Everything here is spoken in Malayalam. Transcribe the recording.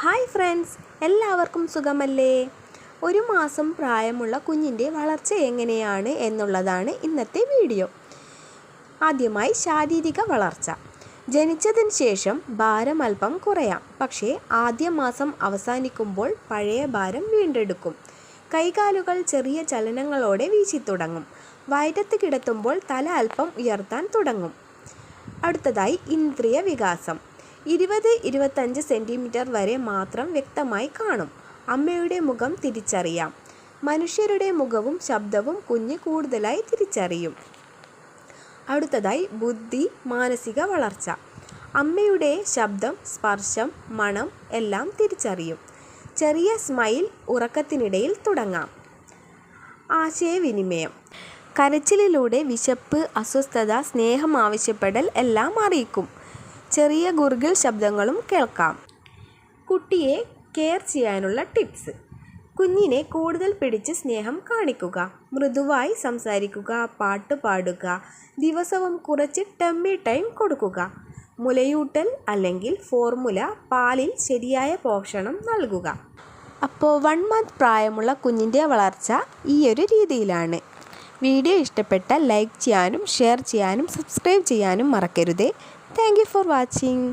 ഹായ് ഫ്രണ്ട്സ് എല്ലാവർക്കും സുഖമല്ലേ? ഒരു മാസം പ്രായമുള്ള കുഞ്ഞിന്റെ വളർച്ച എങ്ങനെയാണ് എന്നുള്ളതാണ് ഇന്നത്തെ വീഡിയോ. ആദ്യമായി ശാരീരിക വളർച്ച. ജനിച്ചതിന് ശേഷം ഭാരം അല്പം കുറയാം. പക്ഷേ ആദ്യ മാസം അവസാനിക്കുമ്പോൾ പഴയ ഭാരം വീണ്ടെടുക്കും. കൈകാലുകൾ ചെറിയ ചലനങ്ങളോടെ വീശിത്തുടങ്ങും വയറ്റത്ത് കിടത്തുമ്പോൾ തല അല്പം ഉയർത്താൻ തുടങ്ങും. അടുത്തതായി ഇന്ദ്രിയ വികാസം. ഇരുപത് ഇരുപത്തഞ്ച് സെന്റിമീറ്റർ വരെ മാത്രം വ്യക്തമായി കാണും. അമ്മയുടെ മുഖം തിരിച്ചറിയാം. മനുഷ്യരുടെ മുഖവും ശബ്ദവും കുഞ്ഞ് കൂടുതലായി തിരിച്ചറിയും. അടുത്തതായി ബുദ്ധി മാനസിക വളർച്ച. അമ്മയുടെ ശബ്ദം സ്പർശം മണം എല്ലാം തിരിച്ചറിയും. ചെറിയ സ്മൈൽ ഉറക്കത്തിനിടയിൽ തുടങ്ങാം. ആശയവിനിമയം. കരച്ചിലിലൂടെ വിശപ്പ് അസ്വസ്ഥത സ്നേഹം ആവശ്യപ്പെടൽ എല്ലാം അറിയിക്കും. ചെറിയ ഗുർഗിൾ ശബ്ദങ്ങളും കേൾക്കാം. കുട്ടിയെ കെയർ ചെയ്യാനുള്ള ടിപ്സ്. കുഞ്ഞിനെ കൂടുതൽ പിടിച്ച് സ്നേഹം കാണിക്കുക. മൃദുവായി സംസാരിക്കുക പാട്ട് പാടുക ദിവസവും കുറച്ച് ടെമ്മി ടൈം കൊടുക്കുക. മുലയൂട്ടൽ അല്ലെങ്കിൽ ഫോർമുല പാലിൽ ശരിയായ പോഷണം നൽകുക. അപ്പോൾ വൺ മന്ത് പ്രായമുള്ള കുഞ്ഞിന്റെ വളർച്ച ഈ ഒരു രീതിയിലാണ്. വീഡിയോ ഇഷ്ടപ്പെട്ടാൽ ലൈക്ക് ചെയ്യാനും ഷെയർ ചെയ്യാനും സബ്സ്ക്രൈബ് ചെയ്യാനും മറക്കരുതേ. Thank for watching.